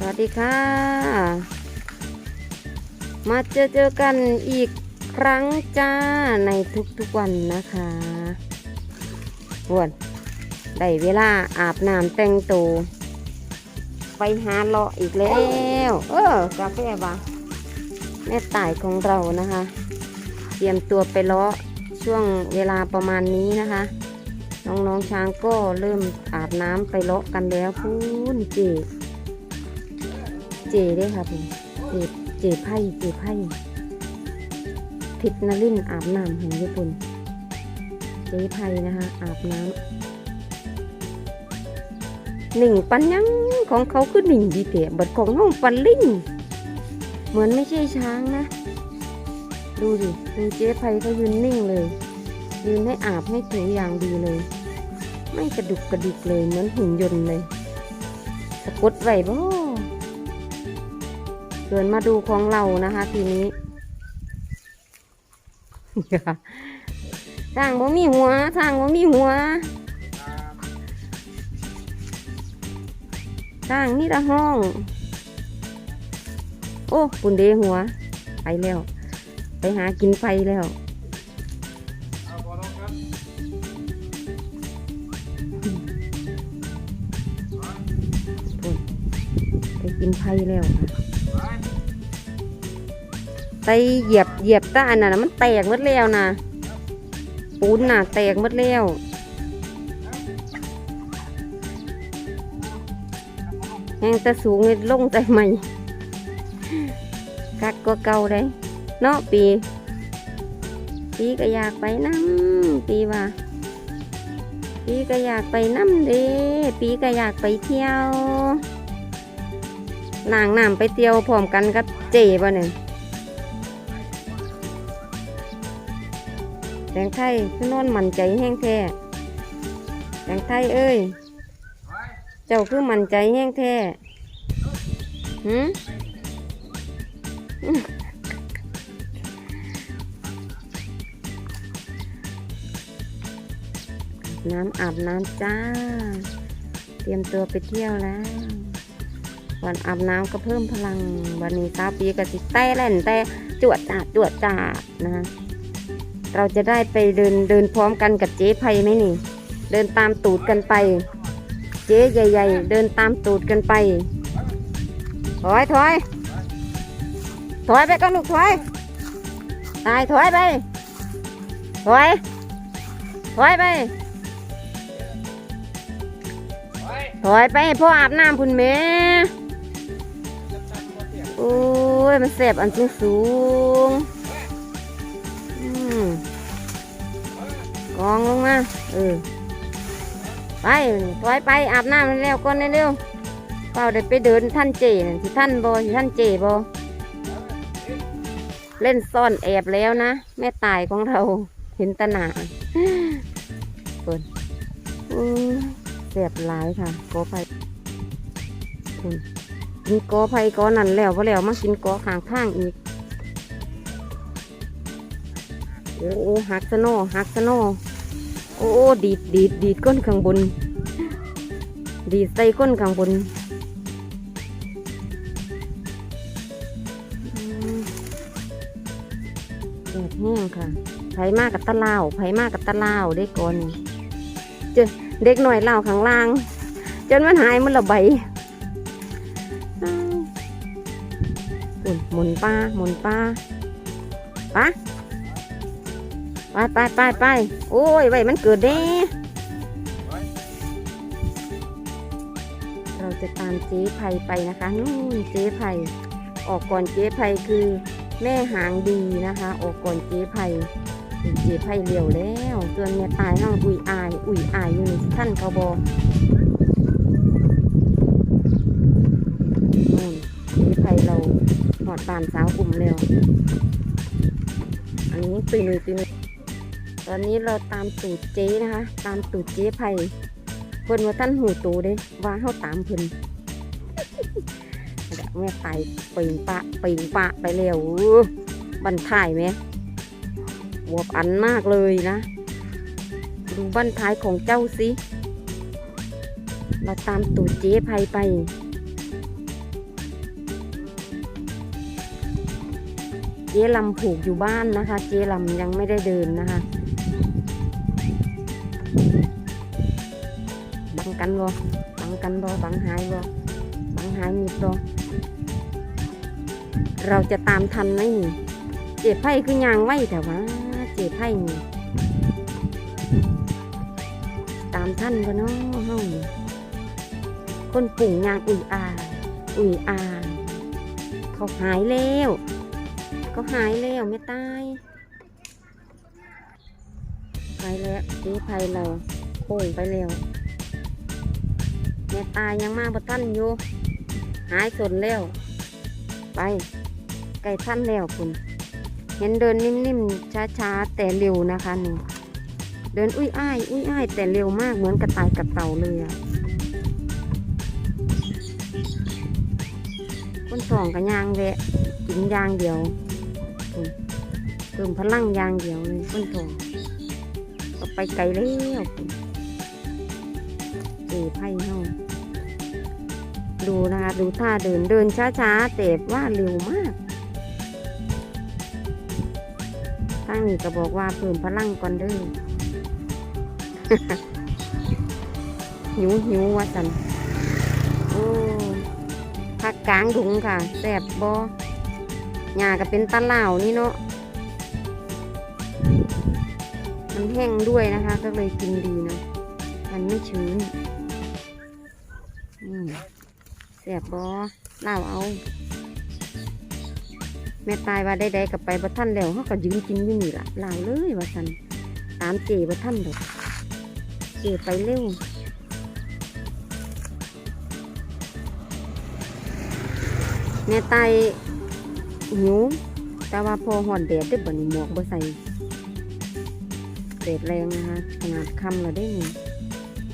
สวัสดีค่ะ มาเจอเจอกันอีกครั้งจ้าในทุกๆวันนะคะวนได้เวลาอาบน้ำแต่งตัวไปหาเลาะอีกแล้ว เออกาแฟบะแม่ต่ายของเรานะคะ เตรียมตัวไปเลาะช่วงเวลาประมาณนี้นะคะ น้องๆช้างก็เริ่มอาบน้ำไปเลาะกันแล้วพูนเจ เจเด้ค่ะผมเจเจไพ่เจไพ่ทิพนลินอาบน้ำของญี่ปุ่น เจไพ่นะคะอาบน้ำหนึ่งปันยังของเขาคือหนึ่งดีเตะบัดของน้องปันลิงเหมือนไม่ใช่ช้างนะ ดูดิดูเจ๊ไพ่เขายืนนิ่งเลยยืนให้อาบให้ถูอย่างดีเลย ไม่กระดุกกระดิกเลยเหมือนหุ่นยนต์เลย สะกดไว้บ่ เดินมาดูของเรานะคะ ทีนี้ทางบ่มีหัวทางบ่มีหัวทางนี่ละห้อง โอ้ปุ่นเดหัว ไปแล้ว ไปหากินไฟแล้วไปกินไฟแล้วค่ะ ไปเหยียบเหยียบตาอันนั้นนะมันแตกหมดแล้วนะปูนน่ะ แตกหมดแล้วแหงแต่สูงนี่ลงใจใหม่กักก็เก่าได้เนาะปี ปีก็อยากไปน้ำปีว่า ปีก็อยากไปน้ำเด้ปีก็อยากไปเที่ยว นางน้ำไปเที่ยวพร้อมกันกับเจ๋บ่เนี่ยแตงไทยคือนอนมันใจแห้งแท้แตงไทยเอ้ย เจ้าคือมันใจแห้งแท้หืมน้ำอาบน้ำจ้า เตรียมตัวไปเที่ยวแล้ว วันอาบน้ำก็เพิ่มพลังวันนี้สาวปีก็สิแต่เล่นแต่จวดจ้าดจวดจ้าดนะเราจะได้ไปเดินเดินพร้อมกันกับเจ๊ไพไหมนี่ เดินตามตูดกันไป เจ๊ใหญ่ ๆ เดินตามตูดกันไปถอยถอยถอยไปกันลูกถอยตายถอยไปถอยถอยไปถอยไปพ่ออาบน้ำพุ่นแม่ โอ้ย มันแสบอันสูงสูงอืมกองลงมา เออ ไปถอยไปอาบน้ำแล้วก่อนเร็วเปล่าได้ไปเดินท่านเจน่ะสิท่านบอสิท่านเจบอเล่นซ่อนแอบแล้วนะ แม่ตายของเราเห็นตาหนาเปิดอือแสบหลายค่ะขอไปคุณ กินกอไผ่กอนั่นแล้วพอแล้วมากินกอข้างข้างอีกโอ้โอ้หักสโนหักสโนโอ้โอ้ดีดดีดดีดก้นข้างบน ดีดใส่ก้นข้างบนแดดแห้งค่ะไผ่มากกับตะลาวไผ่มากกับตะลาวได้ก่อนเจอเด็กหน่อยเล่าข้างล่าง จนมันหายมันละใบ หมุนป้าหมุนป้าป้าไปไปไปไปโอ้ยไว้มันเกิดเด้เราจะตามเจ๊ไพไปนะคะนู่นเจ๊ไพออกก่อนเจ๊ไพคือแม่หางดีนะคะ ออกก่อนเจ๊ไพเจ๊ไพเลี้ยวแล้วส่วนแม่ตายห้องอุ่ยอาย อุ่ยอายอยู่ในท่านเขาบอนู่ บานสาวกลุ่มเร็ว อันนี้ตุยนุยตุยนุยตอนนี้เราตามตูดเจ๊นะคะ ตามตูดเจ๊ไผ่เพิ่นว่าท่านหูตูเด้ว่าเฮาตามเพิ่นเดี๋ยวแม่ไตปิงปะปิงปะไปเร็วบันทายไหมบวบอันมากเลยนะ ดูบันท้ายของเจ้าสิ เราตามตูดเจ๊ไผ่ไป จ๊ลำผูกอยู่บ้านนะคะ เจ๊ลำยังไม่ได้เดินนะคะบังกันบ่บังกันบ่บังหายบ่บังหายมีบ่เราจะตามทันไหมนี่เจ็บไพ่คือยางไว้แต่ว่าเจ็บไพ่นี่ตามท่านบ่เนาะเฮาคนปุ่งยางอุ่ยอา อุ่ยอาเขาหายแล้ว เขาหายแล้วไม่ตายไปแล้วเจ๊ไพ่เราโค้งไปแล้วแม่ตายยังมาบ่ท่านอยู่หายสนแล้วไปไก่ท่านแล้วคุณเห็นเดินนิ่มๆช้าๆแต่เร็วนะคะนี่เดินอุ้ยอ้ายอุ้ยอ้ายแต่เร็วมากเหมือนกระต่ายกับเต่าเลยอะคนสองกับยางแวะกินยางเดียว เติมพลังยางเดียวเลยคนสองก็ไปไกลแล้วเจีไพ่เฮาดูนะคะ ดูท่าเดินเดินช้าๆแต่ว่าเร็วมากทางนี้ก็บอกว่าเพิ่มพลังก่อนเด้อหิวหิวว่าสันโอ้ผักกลางถุงค่ะแสบบอหญ้าก็เป็นตะเหล่านี่เนาะ มันแห้งด้วยนะคะ ก็เลยกินดีเนาะมันไม่ชื้นอืมแสบบอเล่าเอา แม่ตายว่าได้ๆกับไปบ่ท่านแล้วเขาก็ยืนกินอยู่นี่ล่ะลาวเลยว่าสันตามเจบ่ท่านดอกเจไปเร็วแม่ตายหิวแต่ว่าพอหอนแดดได้บ่นี่หมวกบ่ใส่ ดดแรงนะคะขนาดคำเราได้นี่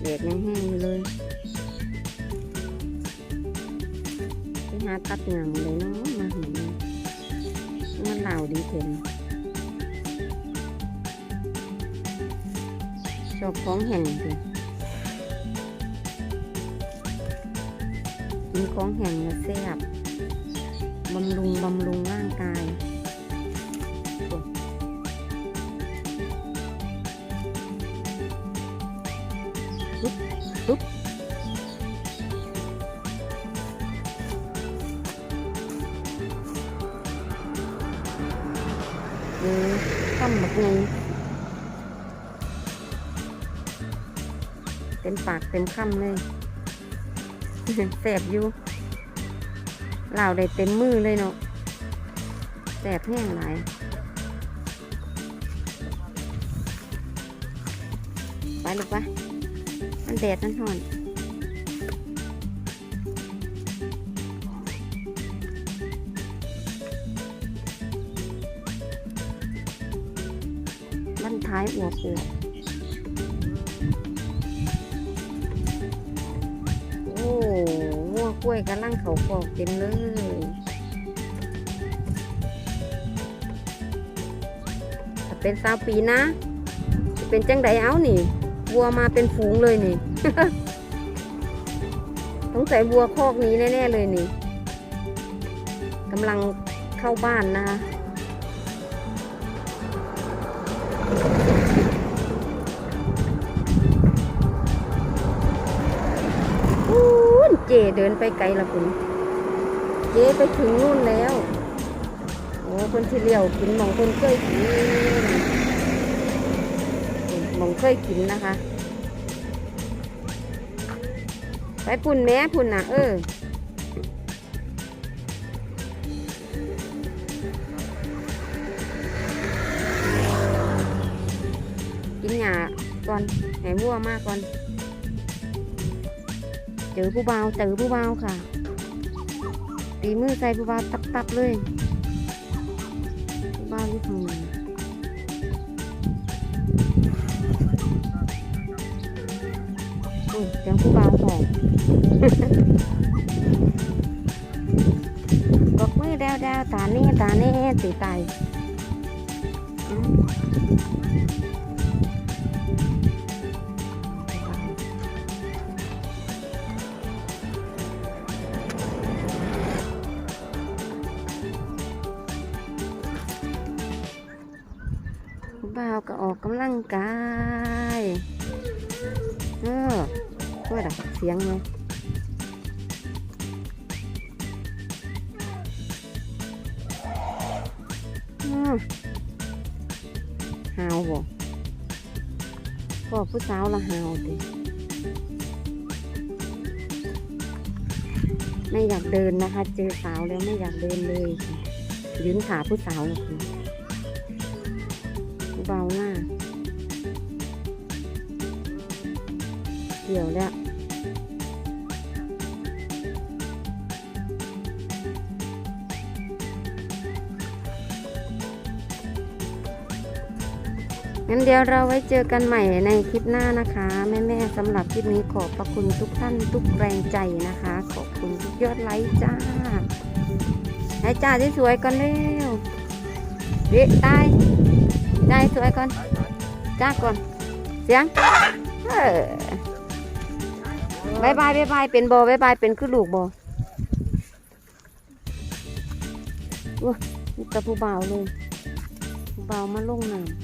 แดดยังแห้งอยู่เลยไปหาตัดหนังเลยเนาะมาเห็นมันเหล่าดีเห็นชอบของแห้งสิกินของแห้งแล้วแซ่บบำรุงบำรุงร่างกาย เต็มปากเต็มคำเลยแสบอยู่เหล่าได้เต็มมือเลยเนาะแสบแห้งหลายไปลูกไปมันแดดมันห่อนบ้านท้ายอวบอวบ วัวกล้วยกำลังเขาปอกเต็มเลยถ้าเป็นสาวปีนะ จะเป็นจังไดเอานี่ วัวมาเป็นฝูงเลยนี่สงสัยวัวคอกนี้แน่ๆเลยนี่กำลังเข้าบ้านนะคะ จเดินไปไกลละคุณเจไปถึงนู่นแล้ว โอ้คนที่เลี้ยวกินมองคนเคยกินมองเคยกินนะคะ ไปพุ่นแม่พุ่นน่ะเออกินหญ้าก่อนให้วัวมากก่อน เจอผู้เบาเจอผู้เบาค่ะ ตีมือใส่ผู้เบาตับตับๆเลยผู้เบาอยู่ข้างในโอ้ยเสียงผู้บาวหอมกกมือแดวแดวตาเน่ตาเน่ตีต บ่าวก็ออกกำลังกายเออช่วยดักเสียงไหมอืมหาวบ่พ่อผู้สาวละหาวติไม่อยากเดินนะคะ เจอสาวแล้วไม่อยากเดินเลยยืนขาผู้สาวคือ เบาหน้าเกี่ยวแล้ว งั้นเดี๋ยวเราไว้เจอกันใหม่ในคลิปหน้านะคะ แม่ๆสำหรับคลิปนี้ขอบพระคุณทุกท่านทุกแรงใจนะคะ ขอบคุณทุกยอดไลค์จ้าไอจ้าที่สวยก่อนเร็วเด็กตาย ได้สวยก่อนจ้าก่อนเสียงบายบายบายบายเป็นโบบายบายเป็นคือลูกโบว้านี่ตะผู้บ่าเลยเบามาลงน้ำ